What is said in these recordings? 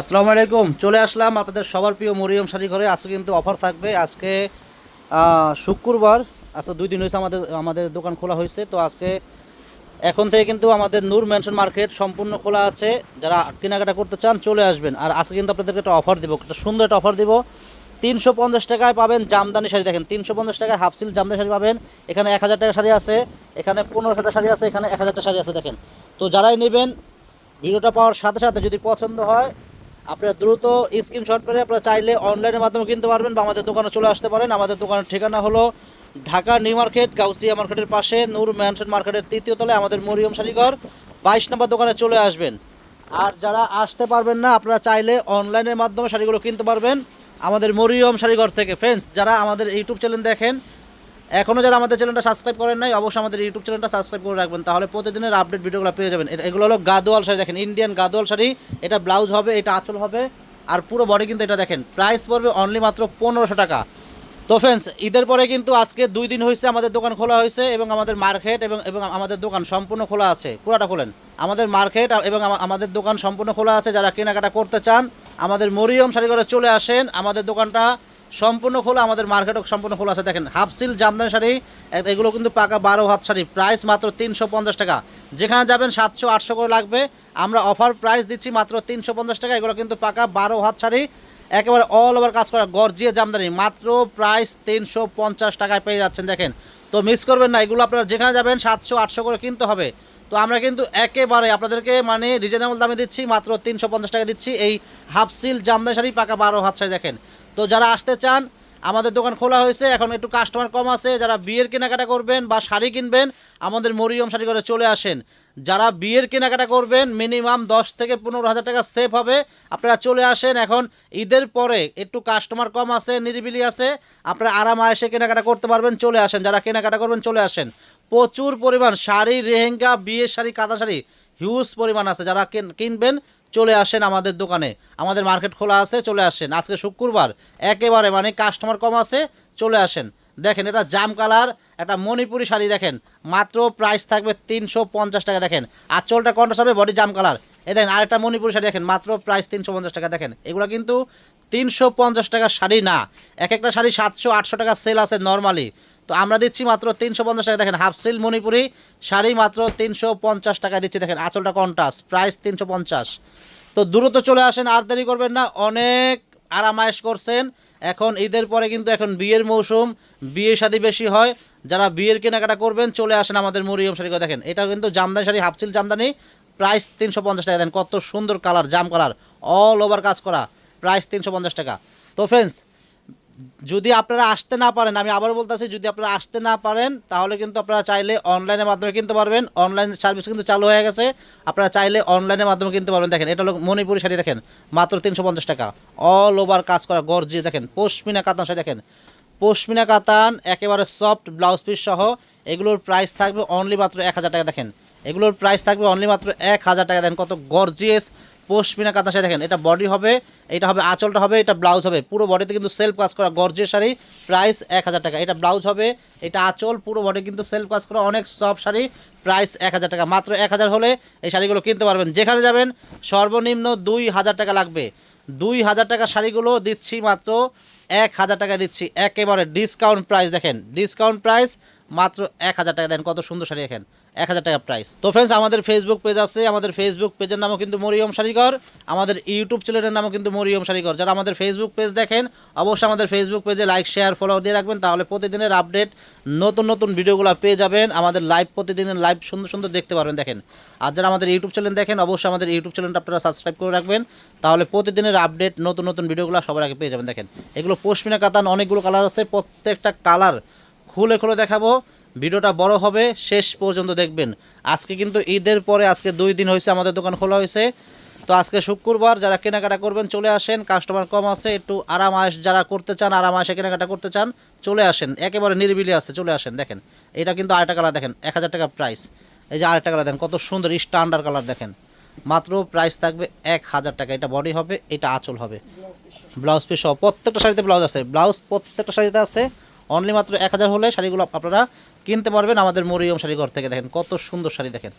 আসসালামু আলাইকুম। চলে আসলাম আপনাদের সবার প্রিয় মরিয়ম শাড়ি ঘরে। আজকে কিন্তু অফার থাকবে। আজকে শুক্রবার। আজকে দুই দিন হয়েছে আমাদের আমাদের দোকান খোলা হয়েছে। তো আজকে এখন থেকে কিন্তু আমাদের নূর ম্যানশন মার্কেট সম্পূর্ণ খোলা আছে। যারা কেনাকাটা করতে চান, চলে আসবেন। আর আজকে কিন্তু আপনাদেরকে একটা অফার দিব। একটা সুন্দর একটা অফার দিব। তিনশো পঞ্চাশ টাকায় পাবেন জামদানি শাড়ি। দেখেন, তিনশো পঞ্চাশ টাকায় হাফ সিল জামদানি শাড়ি পাবেন। এখানে এক হাজার টাকা শাড়ি আছে। এখানে পনেরো হাজার শাড়ি আছে। এখানে এক হাজার টাকা শাড়ি আছে। দেখেন। তো যারাই নেবেন, ভিডিওটা পাওয়ার সাথে সাথে যদি পছন্দ হয় আপনারা দ্রুত স্ক্রিনশট করে আপনারা চাইলে অনলাইনের মাধ্যমে কিনতে পারবেন বা আমাদের দোকানে চলে আসতে পারেন। আমাদের দোকানের ঠিকানা হলো ঢাকা নিউ মার্কেট, গাউসিয়া মার্কেটের পাশে, নূর ম্যানশন মার্কেটের তৃতীয় তলায় আমাদের মরিয়ম শাড়িঘর বাইশ নম্বর দোকানে চলে আসবেন। আর যারা আসতে পারবেন না, আপনারা চাইলে অনলাইনের মাধ্যমে শাড়িগুলো কিনতে পারবেন। আমাদের মরিয়ম শাড়িঘর থেকে ফ্রেন্ডস যারা আমাদের ইউটিউব চ্যানেল দেখেন এখনও যারা আমাদের চ্যানেলটা সাবস্ক্রাইব করেন নাই, অবশ্যই আমাদের ইউটিউব চ্যানেলটা সাবস্ক্রাইব করে রাখবেন, তাহলে প্রতিদিনের আপডেট ভিডিওগুলো পেয়ে যাবেন। এগুলো হলো গাদোয়াল শাড়ি, দেখেন ইন্ডিয়ান গাদোয়াল শাড়ি, এটা ব্লাউজ হবে, এটা আঁচল হবে, আর পুরো বডি কিন্তু এটা দেখেন প্রাইস পড়বে অনলি মাত্র পনেরোশো টাকা। তো ফ্রেন্ডস ঈদের পরে কিন্তু আজকে দুই দিন হয়েছে আমাদের দোকান খোলা হয়েছে এবং আমাদের মার্কেট এবং এবং আমাদের দোকান সম্পূর্ণ খোলা আছে, পুরাটা খোলেন। আমাদের মার্কেট এবং আমাদের দোকান সম্পূর্ণ খোলা আছে, যারা কেনাকাটা করতে চান, আমাদের মরিয়ম শাড়িঘরে চলে আসেন, আমাদের দোকানটা সম্পূর্ণ খোলা, আমাদের মার্কেটও সম্পূর্ণ খোলা আছে। দেখেন হাফ সিল জামদানি শাড়ি এগুলো কিন্তু পাকা বারো হাত শাড়ি প্রাইস মাত্র তিনশো পঞ্চাশ টাকা। যেখানে যাবেন সাতশো, আটশো করে লাগবে। আমরা অফার প্রাইস দিচ্ছি মাত্র তিনশো পঞ্চাশ টাকা, এগুলো কিন্তু পাকা বারো হাত শাড়ি। একেবারে অল ওভার কাজ করা গর্জিয়ে জামদানি, মাত্র প্রাইস তিনশো পঞ্চাশ টাকায় পেয়ে যাচ্ছেন, দেখেন। তো মিস করবেন না, এগুলো আপনারা যেখানে যাবেন সাতশো, আটশো করে কিনতে হবে। তো আমরা কিন্তু একেবারে আপনাদেরকে মানে রিজনেবল দামে দিচ্ছি, মাত্র তিনশো পঞ্চাশ টাকা দিচ্ছি এই হাফ সিল জামদানি শাড়ি, পাকা বারো হাত শাড়ি দেখেন। তো যারা আসতে চান, আমাদের দোকান খোলা হয়েছে, এখন একটু কাস্টমার কম আছে, যারা বিয়ের কেনাকাটা করবেন বা শাড়ি কিনবেন, আমাদের মরিয়ম শাড়ি করে চলে আসেন। যারা বিয়ের কেনাকাটা করবেন মিনিমাম দশ থেকে পনেরো হাজার টাকা সেভ হবে। আপনারা চলে আসেন এখন, ঈদের পরে একটু কাস্টমার কম আছে, নিরিবিলি আছে, আপনারা আরামে এসে কেনাকাটা করতে পারবেন, চলে আসেন। যারা কেনাকাটা করবেন, চলে আসেন। প্রচুর পরিমাণ শাড়ি রেহেঙ্গা বিয়ের শাড়ি কাদা শাড়ি হিউজ পরিমাণ আছে। যারা কিন- কিনবেন, চলে আসেন আমাদের দোকানে। আমাদের মার্কেট খোলা আছে, চলে আসেন। আজকে শুক্রবার, একেবারে মানে কাস্টমার কম আছে, চলে আসেন। দেখেন, এটা জাম কালার, একটা মণিপুরি শাড়ি দেখেন। মাত্র প্রাইস থাকবে তিনশো পঞ্চাশ টাকা, দেখেন। আঁচলটা কন্ট্রাস্ট হবে বডি জাম কালার। এ দেখেন, আরেকটা মণিপুরি শাড়ি দেখেন, মাত্র প্রাইস তিনশো পঞ্চাশ টাকা, দেখেন। এগুলো কিন্তু তিনশো পঞ্চাশ টাকার শাড়ি না। এক একটা শাড়ি সাতশো আটশো টাকা সেল আছে নর্মালি তো আমরা দিচ্ছি মাত্র তিনশো পঞ্চাশ টাকা। দেখেন হাফ সিল মণিপুরি, শাড়ি মাত্র তিনশো পঞ্চাশ টাকা দিচ্ছি। দেখেন, আঁচলটা কন্টাস প্রাইস তিনশো পঞ্চাশ। তো দ্রুত চলে আসেন, আর দেরি করবেন না, অনেক আরামায়েশ করছেন। এখন ঈদের পরে কিন্তু এখন বিয়ের মৌসুম, বিয়ে শাদি বেশি হয়। যারা বিয়ের কেনাকাটা করবেন, চলে আসেন আমাদের মরিয়ম শাড়ি। দেখেন এটা কিন্তু Jamdani sari half silk Jamdani price তিনশো পঞ্চাশ টাকা। দেন কত সুন্দর কালার জাম কালার অল ওভার কাজ করা প্রাইস তিনশো পঞ্চাশ টাকা। তো ফ্রেন্ডস যদি আপনারা আসতে না পারেন, আমি আবার বলতেছি, যদি আপনারা আসতে না পারেন, তাহলে কিন্তু আপনারা চাইলে অনলাইনের মাধ্যমে কিনতে পারবেন। অনলাইন সার্ভিস কিন্তু চালু হয়ে গেছে। আপনারা চাইলে অনলাইনের মাধ্যমে কিনতে পারবেন। দেখেন, এটা হলো মণিপুরি শাড়ি, দেখেন, মাত্র তিনশো পঞ্চাশ টাকা। অল ওভার কাজ করা গর্জিয়ে দেখেন, পশমিনা কাতান শাড়ি, দেখেন। পশমিনা কাতান, একেবারে সফট ব্লাউজ পিস সহ। এগুলোর প্রাইস থাকবে অনলি মাত্র এক হাজার টাকা, দেখেন। এগুলোর প্রাইস থাকবে অনলি মাত্র এক হাজার টাকা দেন কত গর্জিয়াস পশমিনা কাঁথা শাড়ি দেখেন, এটা বডি হবে, এটা হবে, আঁচলটা হবে, এটা ব্লাউজ হবে। পুরো বডিতে কিন্তু সেলফ কাজ করা গর্জিয়াস শাড়ি প্রাইস এক হাজার টাকা। এটা ব্লাউজ হবে, এটা আঁচল, পুরো বডি কিন্তু সেলফ কাজ করা অনেক সফট শাড়ি প্রাইস এক হাজার টাকা। মাত্র এক হাজার হলে এই শাড়িগুলো কিনতে পারবেন। যেখানে যাবেন, সর্বনিম্ন দুই হাজার টাকা লাগবে। দুই হাজার টাকা শাড়িগুলো দিচ্ছি মাত্র এক হাজার টাকা দিচ্ছি। একেবারে ডিসকাউন্ট প্রাইস দেখেন। ডিসকাউন্ট প্রাইস মাত্র এক হাজার টাকা। দেন কত সুন্দর শাড়ি দেখেন। এক হাজার টাকা প্রাইস তো ফ্রেন্ডস আমাদের ফেসবুক পেজ আছে, আমাদের ফেসবুক পেজের নামও কিন্তু মরিয়ম শাড়িঘর আমাদের ইউটিউব চ্যানেলের নামও কিন্তু মরিয়ম শাড়িঘর যারা আমাদের ফেসবুক পেজ দেখেন, অবশ্যই আমাদের ফেসবুক পেজে লাইক শেয়ার ফলো দিয়ে রাখবেন, তাহলে প্রতিদিনের আপডেট নতুন নতুন ভিডিওগুলো পেয়ে যাবেন, আমাদের লাইভ প্রতিদিনের লাইভ সুন্দর সুন্দর দেখতে পারবেন, দেখেন। আর যারা আমাদের ইউটিউব চ্যানেল দেখেন, অবশ্যই আমাদের ইউটিউব চ্যানেলটা আপনারা সাবস্ক্রাইব করে রাখবেন, তাহলে প্রতিদিনের আপডেট নতুন নতুন ভিডিওগুলো সবার আগে পেয়ে যাবেন, দেখেন। এগুলো পশমিনা কাতান, অনেকগুলো কালার আছে, প্রত্যেকটা কালার খুলে খুলে দেখাবো। ভিডিওটা বড় হবে, শেষ পর্যন্ত দেখবেন। আজকে কিন্তু ঈদের পরে, আজকে দুই দিন হয়েছে, আমাদের দোকান খোলা হয়েছে। তো আজকে শুক্রবার যারা কেনাকাটা করবেন, চলে আসেন। কাস্টমার কম আছে, একটু আরাম আয়েস যারা করতে চান আরাম আয়েসে কেনাকাটা করতে চান, চলে আসেন। একেবারে নিরিবিলি আছে, চলে আসেন, দেখেন। এটা কিন্তু আরেকটা কালার, দেখেন, এক হাজার টাকা প্রাইস এই যে আরেকটা কালার, দেখেন, কত সুন্দর স্ট্যান্ডার্ড কালার, দেখেন। মাত্র প্রাইস থাকবে এক হাজার টাকা। এটা বডি হবে, এটা আঁচল হবে। ব্লাউজ পিস প্রত্যেকটা শাড়িতে ব্লাউজ আছে। ব্লাউজ প্রত্যেকটা শাড়িতে আছে। অনলি মাত্র এক হাজার হলে শাড়িগুলো আপনারা কিনতে পারবেন আমাদের মরিয়ম শাড়ি ঘর থেকে দেখেন কত সুন্দর শাড়ি দেখেন।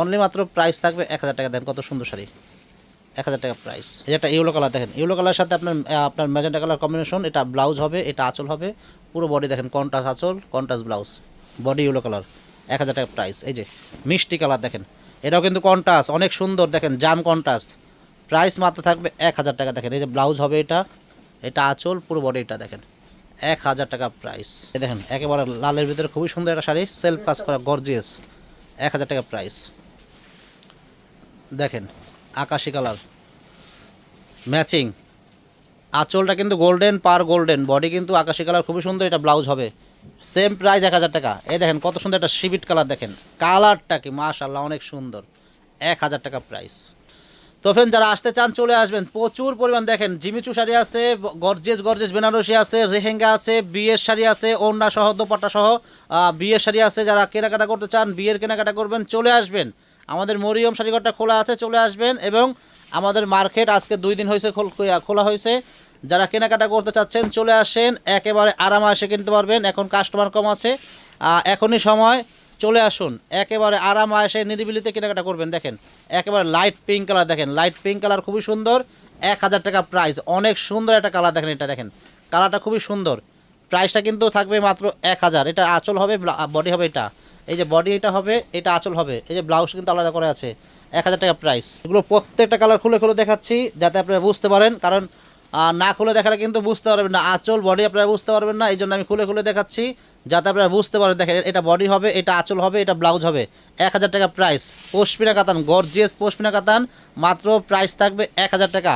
অনলি মাত্র প্রাইস থাকবে এক হাজার টাকা দেন কত সুন্দর শাড়ি। এক হাজার টাকা প্রাইস যে একটা ইউলো কালার দেখেন ইউলো কালারের সাথে আপনার আপনার ম্যাজেন্টা কালার কম্বিনেশন এটা ব্লাউজ হবে, এটা আঁচল হবে, পুরো বডি দেখেন কন্টাস আঁচল contrast blouse body yellow colour এক হাজার টাকা প্রাইস এই যে মিষ্টি কালার দেখেন, এটাও কিন্তু কন্টাস অনেক সুন্দর দেখেন, জাম কন্টাস প্রাইস মাত্র থাকবে এক হাজার টাকা, দেখেন, এই যে ব্লাউজ হবে এটা এটা আঁচল, পুরো বডি এটা দেখেন। এক হাজার টাকা প্রাইস দেখেন, একেবারে লালের ভিতরে খুবই সুন্দর একটা শাড়ি সেলফ কাজ করা গর্জিয়াস এক হাজার টাকা প্রাইস দেখেন, আকাশি কালার ম্যাচিং আঁচলটা কিন্তু গোল্ডেন পার গোল্ডেন বডি কিন্তু আকাশি কালার খুবই সুন্দর এটা ব্লাউজ হবে। সেম প্রাইস এক হাজার টাকা। এই দেখেন, কত সুন্দর একটা শিবিট কালার দেখেন। কালারটা কি মাশাল্লাহ অনেক সুন্দর। এক হাজার টাকা প্রাইস তো ফ্রেন্ড যারা আসতে চান, চলে আসবেন। প্রচুর পরিমাণ দেখেন জিমিচু শাড়ি আছে, গর্জেস গর্জেস বেনারসি আছে, রেহেঙ্গা আছে, বিয়ের শাড়ি আছে, ওড়না সহ, দোপাট্টা সহ বিয়ের শাড়ি আছে। যারা কেনাকাটা করতে চান, বিয়ের কেনাকাটা করবেন, চলে আসবেন। আমাদের মরিয়ম শাড়িঘরটা খোলা আছে, চলে আসবেন এবং আমাদের মার্কেট আজকে দুই দিন হয়েছে খোলা হয়েছে। যারা কেনাকাটা করতে চাচ্ছেন, চলে আসেন, একেবারে আরামে এসে কিনতে পারবেন। এখন কাস্টমার কম আছে। এখনই সময়। চলে আসুন। একেবারে আরাম এসে নিরিবিলিতে কেনাকাটা করবেন। দেখেন, একেবারে লাইট পিঙ্ক কালার দেখেন। লাইট পিঙ্ক কালার খুবই সুন্দর। এক হাজার টাকা প্রাইস অনেক সুন্দর একটা কালার দেখেন এটা, দেখেন। কালারটা খুবই সুন্দর। প্রাইসটা কিন্তু থাকবে মাত্র এক হাজার। এটা আঁচল হবে বডি হবে এটা। এই যে বডি এটা হবে, এটা আঁচল হবে। এই যে ব্লাউজ কিন্তু আলাদা করে আছে। এক হাজার টাকা প্রাইস এগুলো প্রত্যেকটা কালার খুলে খুলে দেখাচ্ছি, যাতে আপনারা বুঝতে পারেন। কারণ আহ, না খুলে দেখালে কিন্তু বুঝতে পারবেন না। আঁচল বডি আপনারা বুঝতে পারবেন না এই জন্য আমি খুলে খুলে দেখাচ্ছি যাতে আপনারা বুঝতে পারেন দেখেন এটা বডি হবে এটা আঁচল হবে এটা ব্লাউজ হবে। এক হাজার টাকা প্রাইস পশমিনা কাতান গর্জিয়াস পশমিনা কাতান মাত্র প্রাইস থাকবে এক হাজার টাকা।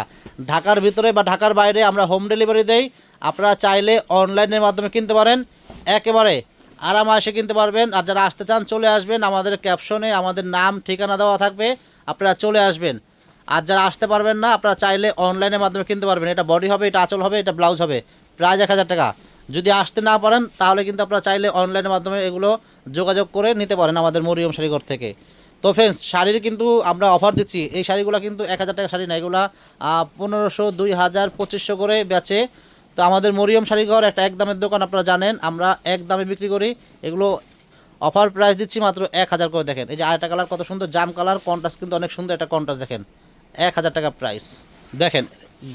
ঢাকার ভিতরে বা ঢাকার বাইরে আমরা হোম ডেলিভারি দেই আপনারা চাইলে অনলাইনের মাধ্যমে কিনতে পারেন। একেবারে আরামে এসে কিনতে পারবেন। আর যারা আসতে চান চলে আসবেন। আমাদের ক্যাপশনে আমাদের নাম ঠিকানা দেওয়া থাকবে। আপনারা চলে আসবেন। আর যারা আসতে পারবেন না, আপনারা চাইলে অনলাইনের মাধ্যমে কিনতে পারবেন। এটা বডি হবে, এটা আঁচল হবে, এটা ব্লাউজ হবে। প্রাইস এক হাজার টাকা। যদি আসতে না পারেন, তাহলে কিন্তু আপনারা চাইলে অনলাইনের মাধ্যমে এগুলো যোগাযোগ করে নিতে পারেন আমাদের মরিয়ম শাড়িঘর থেকে। তো ফ্রেন্ডস শাড়ির কিন্তু আমরা অফার দিচ্ছি। এই শাড়িগুলো কিন্তু এক হাজার টাকা শাড়ি না, এগুলো পনেরোশো, দুই হাজার, পঁচিশশো করে বেচে। তো আমাদের মরিয়ম শাড়িঘর একটা এক দামের দোকান, আপনারা জানেন, আমরা এক দামে বিক্রি করি। এগুলো অফার প্রাইস দিচ্ছি মাত্র এক হাজার করে, দেখেন। এই যে আরেকটা কালার কত সুন্দর, জাম কালার কন্ট্রাস্ট কিন্তু অনেক সুন্দর একটা কন্ট্রাস্ট দেখেন। এক হাজার টাকা প্রাইস দেখেন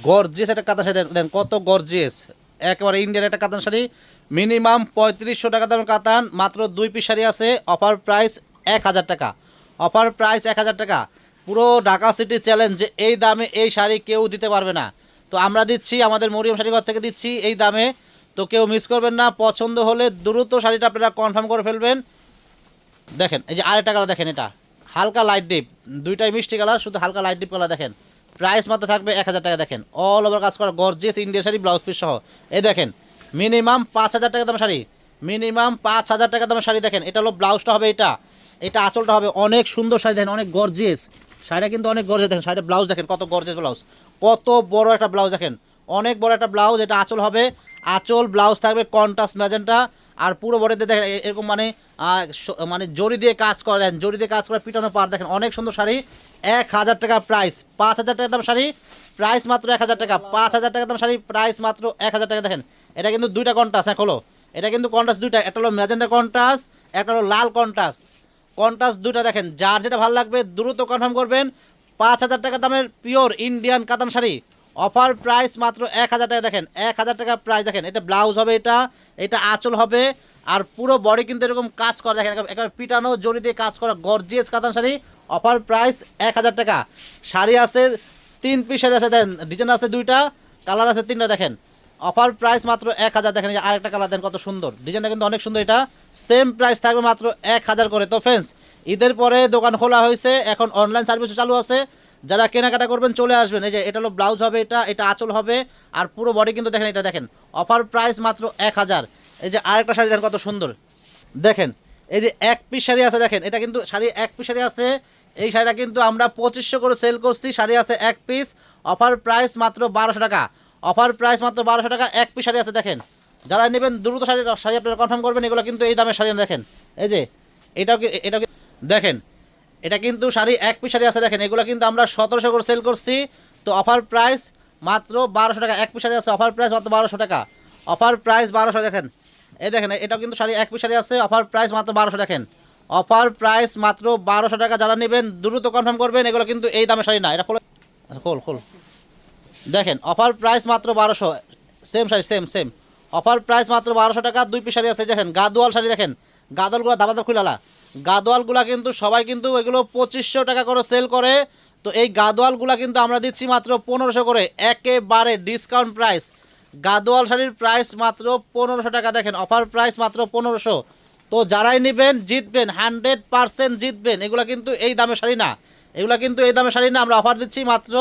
গর্জিয়াস একটা কাতান শাড়ি। দেখেন কত গর্জিয়াস একেবারে ইন্ডিয়ান একটা কাতান শাড়ি। মিনিমাম পঁয়ত্রিশশো টাকা দামের কাতান। মাত্র দুই পিস শাড়ি আছে। অফার প্রাইস এক হাজার টাকা। অফার প্রাইস এক হাজার টাকা। পুরো ঢাকা সিটি চ্যালেঞ্জ যে এই দামে এই শাড়ি কেউ দিতে পারবে না। তো আমরা দিচ্ছি, আমাদের মরিয়ম শাড়িঘর থেকে দিচ্ছি এই দামে। তো কেউ মিস করবেন না। পছন্দ হলে দ্রুত শাড়িটা আপনারা কনফার্ম করে ফেলবেন। দেখেন, এই যে আরেকটা কালার দেখেন এটা। হালকা লাইট ডিপ দুইটাই মিষ্টি কালার শুধু হালকা লাইট ডিপ কালার দেখেন। প্রাইস মাত্র থাকবে এক হাজার টাকা, দেখেন। অল ওভার কাজ করা gorgeous India sari blouse piece সহ। এই দেখেন মিনিমাম পাঁচ হাজার টাকা দাম শাড়ি। মিনিমাম পাঁচ হাজার টাকা দামের শাড়ি দেখেন, এটা হলো ব্লাউজটা হবে এটা। এটা আঁচলটা হবে অনেক সুন্দর শাড়ি, দেখেন, অনেক গর্জিয়াস শাড়িটা কিন্তু অনেক গর্জিয়াস দেখেন, শাড়িটা ব্লাউজ দেখেন, কত গর্জিয়াস ব্লাউজ কত বড় একটা ব্লাউজ দেখেন। অনেক বড় একটা ব্লাউজ এটা আঁচল হবে। আঁচল ব্লাউজ থাকবে কন্ট্রাস্ট ম্যাজেন্টা আর পুরো বডিতে দেখেন এরকম মানে মানে জরি দিয়ে কাজ করা দেন জরি দিয়ে কাজ করে পিটানো পার দেখেন, অনেক সুন্দর শাড়ি। এক হাজার টাকা প্রাইস পাঁচ হাজার টাকা দাম শাড়ি প্রাইস মাত্র এক হাজার টাকা, পাঁচ হাজার টাকা দাম শাড়ি প্রাইস মাত্র এক হাজার টাকা, দেখেন। এটা কিন্তু দুইটা কন্ট্রাস্ট হ্যাঁ খোলো। এটা কিন্তু কন্ট্রাস্ট দুইটা, একটা হলো ম্যাজেন্টা কন্ট্রাস্ট একটা হলো লাল কন্ট্রাস্ট কন্ট্রাস্ট দুইটা দেখেন, যার যেটা ভালো লাগবে, দ্রুত কনফার্ম করবেন। পাঁচ হাজার টাকা দামের পিওর ইন্ডিয়ান কাতান শাড়ি। অফার প্রাইস মাত্র এক হাজার টাকা। দেখেন, এক হাজার টাকা প্রাইস, দেখেন, এটা ব্লাউজ হবে এটা এটা আঁচল হবে, আর পুরো বডি কিন্তু এরকম কাজ করা, দেখেন, একেবারে পিটানো, জড়ি দিয়ে কাজ করা গর্জিয়াস কাতান শাড়ি, অফার প্রাইস এক হাজার টাকা। শাড়ি আছে তিন পিস শাড়ি আছে দেন ডিজাইন আছে দুইটা কালার আছে তিনটা, দেখেন। অফার প্রাইস মাত্র এক হাজার, দেখেন আরেকটা কালার দেন কত সুন্দর। ডিজাইনটা কিন্তু অনেক সুন্দর এটা। সেম প্রাইস থাকবে মাত্র এক হাজার করে। তো ফ্রেন্ডস ঈদের পরে দোকান খোলা হয়েছে, এখন অনলাইন সার্ভিসও চালু আছে। যারা কেনাকাটা করবেন চলে আসবেন। এই যে এটা হলো ব্লাউজ হবে, এটা এটা আঁচল হবে, আর পুরো বডি কিন্তু দেখেন এটা দেখেন। অফার প্রাইস মাত্র এক হাজার। এই যে আরেকটা শাড়ি দেখেন কত সুন্দর। দেখেন, এই যে এক পিস শাড়ি আছে দেখেন, এটা কিন্তু শাড়ি এক পিস শাড়ি আছে। এই শাড়িটা কিন্তু আমরা পঁচিশশো করে সেল করছি, শাড়ি আছে এক পিস অফার প্রাইস মাত্র বারোশো টাকা। অফার প্রাইস মাত্র বারোশো টাকা, এক পিস শাড়ি আছে দেখেন। যারা নেবেন দ্রুত শাড়ি শাড়ি আপনারা কনফার্ম করবেন, এগুলো কিন্তু এই দামের শাড়ি দেখেন। এই যে, এটাও কি, এটাও দেখেন এটা কিন্তু শাড়ি, এক পিস শাড়ি আছে দেখেন, এগুলো কিন্তু আমরা সতেরোশো করে সেল করছি। তো অফার প্রাইস মাত্র বারোশো টাকা, এক পিস শাড়ি আছে অফার প্রাইস মাত্র বারোশো টাকা। অফার প্রাইস বারোশো, দেখেন। এই দেখেন, এটাও কিন্তু শাড়ি, এক পিস শাড়ি আছে অফার প্রাইস মাত্র বারোশো, দেখেন। অফার প্রাইস মাত্র বারোশো টাকা, যারা নেবেন, দ্রুত কনফার্ম করবেন, এগুলো কিন্তু এই দামে শাড়ি না, এটা হলো খোল খোল। দেখেন অফার প্রাইস মাত্র বারোশো same sari same same offer price মাত্র বারোশো টাকা, দুই পিস শাড়ি আছে, দেখেন, গাদোয়াল শাড়ি, দেখেন। গাদোয়ালগুলো দাবা দাবা খুলালা। গাদোয়ালগুলা কিন্তু সবাই কিন্তু এগুলো পঁচিশশো টাকা করে সেল করে। তো এই গাদোয়ালগুলা কিন্তু আমরা দিচ্ছি মাত্র পনেরোশো করে। একেবারে ডিসকাউন্ট প্রাইস গাদোয়াল শাড়ির প্রাইস মাত্র পনেরোশো টাকা দেখেন অফার প্রাইস মাত্র পনেরোশো। তো যারাই নেবেন, জিতবেন হান্ড্রেড পারসেন্ট জিতবেন, এগুলো কিন্তু এই দামে শাড়ি না। এগুলো কিন্তু এই দামে শাড়ি না, আমরা অফার দিচ্ছি মাত্র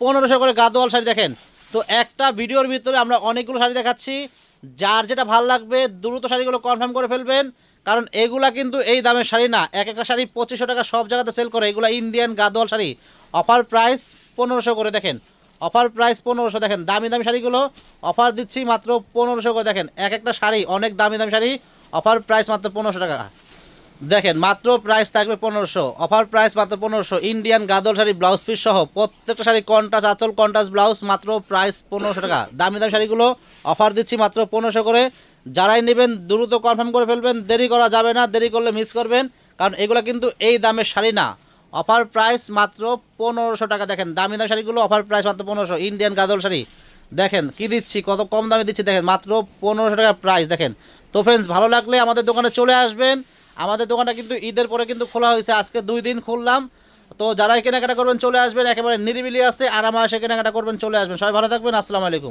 পনেরোশো করে গাদোয়াল শাড়ি দেখেন। তো একটা ভিডিওর ভিতরে আমরা অনেকগুলো শাড়ি দেখাচ্ছি। যার যেটা ভালো লাগবে, দ্রুত শাড়িগুলো কনফার্ম করে ফেলবেন। কারণ এগুলা কিন্তু এই দামের শাড়ি না। এক একটা শাড়ি পঁচিশশো টাকা সব জায়গাতে সেল করে। এগুলো Indian Gadwal sari. Offer price পনেরোশো করে দেখেন। অফার প্রাইস পনেরোশো দেখেন। দামি দামি শাড়িগুলো অফার দিচ্ছি মাত্র পনেরোশো করে দেখেন। এক একটা শাড়ি অনেক দামি দামি শাড়ি। অফার প্রাইস মাত্র পনেরোশো টাকা। দেখেন, মাত্র প্রাইস থাকবে পনেরোশো। অফার প্রাইস মাত্র পনেরোশো। Indian Gadwal sari blouse piece সহ প্রত্যেকটা শাড়ি কন্টাস আঁচল কন্টাস ব্লাউজ মাত্র প্রাইস পনেরোশো টাকা। দামি দামি শাড়িগুলো অফার দিচ্ছি মাত্র পনেরোশো করে। যারাই নেবেন, দ্রুত কনফার্ম করে ফেলবেন, দেরি করা যাবে না, দেরি করলে মিস করবেন, কারণ এগুলো কিন্তু এই দামের শাড়ি না। অফার প্রাইস মাত্র পনেরোশো টাকা, দেখেন, দামি দামি শাড়িগুলো অফার প্রাইস মাত্র পনেরোশো ইন্ডিয়ান গাদল শাড়ি। দেখেন, কি দিচ্ছি, কত কম দামে দিচ্ছি, দেখেন, মাত্র পনেরোশো টাকা প্রাইস দেখেন। তো ফ্রেন্ডস ভালো লাগলে আমাদের দোকানে চলে আসবেন। আমাদের দোকানটা কিন্তু ঈদের পরে কিন্তু খোলা হয়েছে, আজকে দুই দিন খুললাম। তো যারাই কেনাকাটা করবেন, চলে আসবেন, একেবারে নিরিবিলি আছে, আরামে এসে কেনাকাটা করবেন, চলে আসবেন। সবাই ভালো থাকবেন, আসসালামু আলাইকুম।